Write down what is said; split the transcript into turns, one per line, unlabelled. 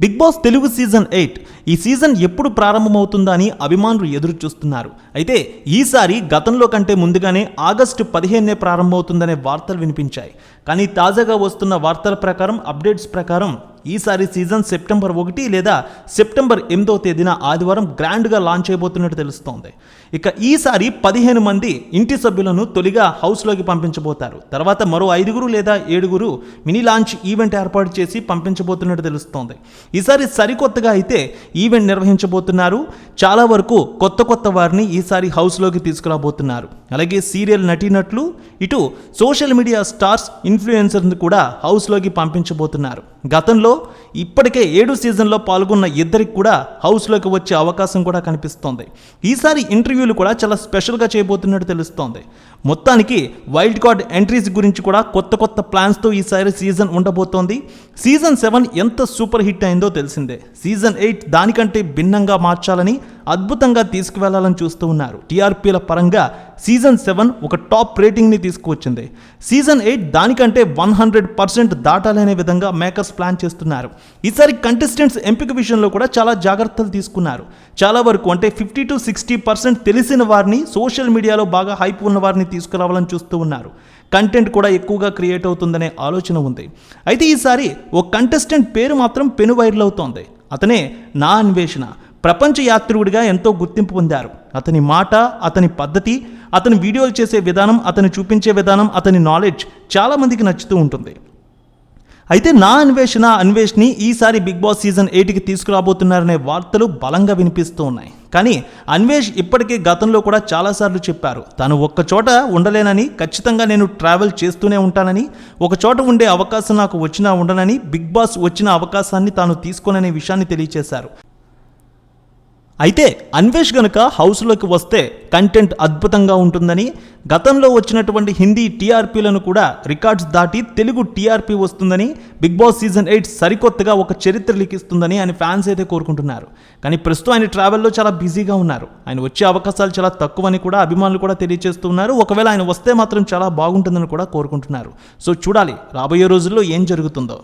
Bigg Boss Telugu season eight ఈ season ఎప్పుడు ప్రారంభమవుతుందా అని అభిమానులు ఎదురు చూస్తున్నారు అయితే ఈసారి గతంలో కంటే ముందుగానే ఆగస్టు పదిహేనునే ప్రారంభమవుతుందనే వార్తలు వినిపించాయి. కానీ తాజాగా వస్తున్న వార్తల ప్రకారం అప్డేట్స్ ప్రకారం ఈసారి సీజన్ సెప్టెంబర్ ఒకటి లేదా సెప్టెంబర్ ఎనిమిదో తేదీన ఆదివారం గ్రాండ్గా లాంచ్ అయిపోతున్నట్టు తెలుస్తోంది. ఇక ఈసారి పదిహేను మంది ఇంటి సభ్యులను తొలిగా హౌస్లోకి పంపించబోతారు. తర్వాత మరో ఐదుగురు లేదా ఏడుగురు మినీ లాంచ్ ఈవెంట్ ఏర్పాటు చేసి పంపించబోతున్నట్టు తెలుస్తోంది. ఈసారి సరికొత్తగా అయితే ఈవెంట్ నిర్వహించబోతున్నారు. చాలా వరకు కొత్త కొత్త వారిని ఈసారి హౌస్లోకి తీసుకురాబోతున్నారు. అలాగే సీరియల్ నటీనట్లు ఇటు సోషల్ మీడియా స్టార్స్ ఇన్ఫ్లుయెన్సర్ని కూడా హౌస్లోకి పంపించబోతున్నారు. గతంలో ఇప్పటికే ఏడు సీజన్లో పాల్గొన్న ఇద్దరికి కూడా హౌస్లోకి వచ్చే అవకాశం కూడా కనిపిస్తోంది. ఈసారి ఇంటర్వ్యూలు కూడా చాలా స్పెషల్గా చేయబోతున్నట్టు తెలుస్తోంది. మొత్తానికి వైల్డ్ కార్డ్ ఎంట్రీస్ గురించి కూడా కొత్త కొత్త ప్లాన్స్తో ఈసారి సీజన్ ఉండబోతోంది. సీజన్ సెవెన్ ఎంత సూపర్ హిట్ అయిందో తెలిసిందే. సీజన్ ఎయిట్ దానికంటే భిన్నంగా మార్చాలని అద్భుతంగా తీసుకువెళ్ళాలని చూస్తూ ఉన్నారు. టీఆర్పీల పరంగా సీజన్ సెవెన్ ఒక టాప్ రేటింగ్ని తీసుకువచ్చింది. సీజన్ ఎయిట్ దానికంటే వన్ హండ్రెడ్ పర్సెంట్ దాటాలనే విధంగా మేకర్స్ ప్లాన్ చేస్తున్నారు. ఈసారి కంటెస్టెంట్స్ ఎంపిక విషయంలో కూడా చాలా జాగ్రత్తలు తీసుకున్నారు. చాలా వరకు అంటే ఫిఫ్టీ టు సిక్స్టీ పర్సెంట్ తెలిసిన వారిని సోషల్ మీడియాలో బాగా హైప్ ఉన్న వారిని తీసుకురావాలని చూస్తూ ఉన్నారు. కంటెంట్ కూడా ఎక్కువగా క్రియేట్ అవుతుందనే ఆలోచన ఉంది. అయితే ఈసారి ఓ కంటెస్టెంట్ పేరు మాత్రం పెను వైరల్ అవుతోంది. అతనే నా అన్వేషణ. ప్రపంచ యాత్రికుడిగా ఎంతో గుర్తింపు పొందారు. అతని మాట అతని పద్ధతి అతని వీడియోలు చేసే విధానం అతని చూపించే విధానం అతని నాలెడ్జ్ చాలామందికి నచ్చుతూ ఉంటుంది. అయితే నా అన్వేషణ అన్వేష్ని ఈసారి బిగ్ బాస్ సీజన్ ఎయిట్కి తీసుకురాబోతున్నారనే వార్తలు బలంగా వినిపిస్తూ ఉన్నాయి. కానీ అన్వేష్ ఇప్పటికే గతంలో కూడా చాలాసార్లు చెప్పారు తాను ఒక్క చోట ఉండలేనని ఖచ్చితంగా నేను ట్రావెల్ చేస్తూనే ఉంటానని ఒక చోట ఉండే అవకాశం నాకు వచ్చినా ఉండనని బిగ్ బాస్ వచ్చిన అవకాశాన్ని తాను తీసుకోననే విషయాన్ని తెలియచేశారు. అయితే అన్వేష్ గనుక హౌస్లోకి వస్తే కంటెంట్ అద్భుతంగా ఉంటుందని గతంలో వచ్చినటువంటి హిందీ టీఆర్పీలను కూడా రికార్డ్స్ దాటి తెలుగు టీఆర్పీ వస్తుందని బిగ్ బాస్ సీజన్ ఎయిట్ సరికొత్తగా ఒక చరిత్ర లిఖిస్తుందని ఆయన ఫ్యాన్స్ అయితే కోరుకుంటున్నారు. కానీ ప్రస్తుతం ఆయన ట్రావెల్లో చాలా బిజీగా ఉన్నారు. ఆయన వచ్చే అవకాశాలు చాలా తక్కువని కూడా అభిమానులు కూడా తెలియజేస్తున్నారు ఒకవేళ ఆయన వస్తే మాత్రం చాలా బాగుంటుందని కూడా కోరుకుంటున్నారు. సో చూడాలి. రాబోయే రోజుల్లో ఏం జరుగుతుందో.